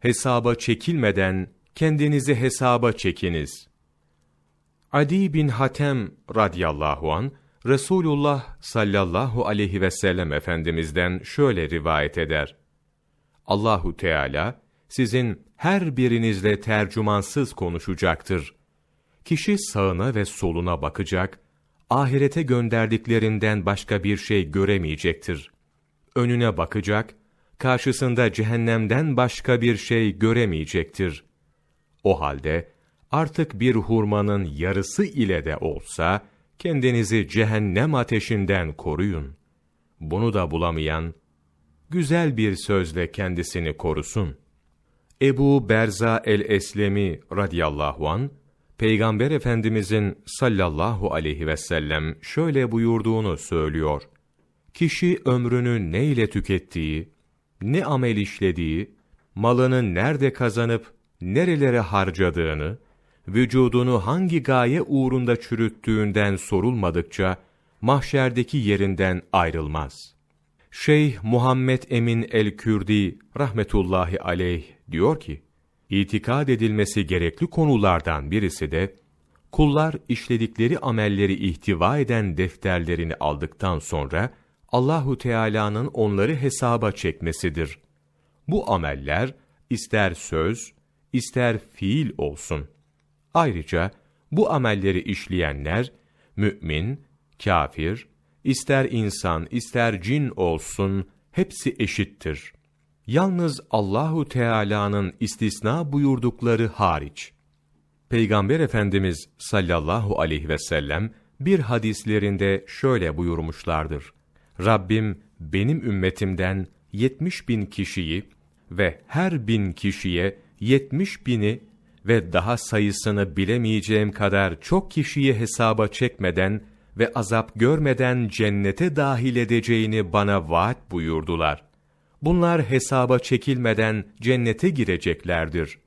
hesaba çekilmeden kendinizi hesaba çekiniz. Adi bin Hatem radıyallahu an Resulullah sallallahu aleyhi ve sellem efendimizden şöyle rivayet eder. Allahu Teala sizin her birinizle tercümansız konuşacaktır. Kişi sağına ve soluna bakacak, ahirete gönderdiklerinden başka bir şey göremeyecektir. Önüne bakacak, karşısında cehennemden başka bir şey göremeyecektir. O halde artık bir hurmanın yarısı ile de olsa kendinizi cehennem ateşinden koruyun. Bunu da bulamayan güzel bir sözle kendisini korusun. Ebu Berza el-Eslemi radıyallahu an Peygamber Efendimizin sallallahu aleyhi ve sellem şöyle buyurduğunu söylüyor. Kişi ömrünü ne ile tükettiği, ne amel işlediği, malını nerede kazanıp nerelere harcadığını, vücudunu hangi gaye uğrunda çürüttüğünden sorulmadıkça, mahşerdeki yerinden ayrılmaz. Şeyh Muhammed Emin el-Kürdi rahmetullahi aleyh diyor ki, itikad edilmesi gerekli konulardan birisi de, kullar işledikleri amelleri ihtiva eden defterlerini aldıktan sonra, Allahu Teala'nın onları hesaba çekmesidir. Bu ameller, ister söz, ister fiil olsun. Ayrıca, bu amelleri işleyenler, mümin, kafir, ister insan, ister cin olsun, hepsi eşittir. Yalnız Allahu Teala'nın istisna buyurdukları hariç. Peygamber Efendimiz sallallahu aleyhi ve sellem bir hadislerinde şöyle buyurmuşlardır. Rabbim benim ümmetimden yetmiş bin kişiyi ve her bin kişiye yetmiş bini ve daha sayısını bilemeyeceğim kadar çok kişiyi hesaba çekmeden ve azap görmeden cennete dahil edeceğini bana vaat buyurdular. Bunlar hesaba çekilmeden cennete gireceklerdir.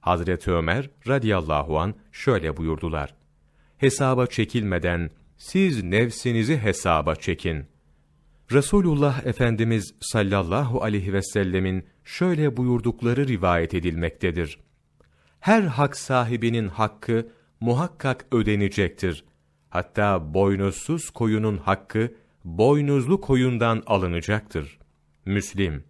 Hazreti Ömer radıyallahu an şöyle buyurdular. Hesaba çekilmeden siz nefsinizi hesaba çekin. Resulullah Efendimiz sallallahu aleyhi ve sellemin şöyle buyurdukları rivayet edilmektedir. Her hak sahibinin hakkı muhakkak ödenecektir. Hatta boynuzsuz koyunun hakkı boynuzlu koyundan alınacaktır. Müslim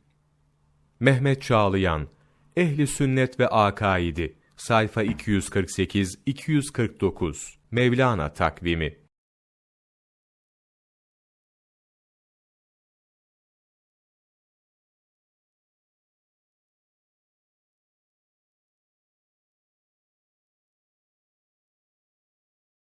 Mehmet Çağlayan Ehli Sünnet ve Akaidi sayfa 248-249 Mevlana takvimi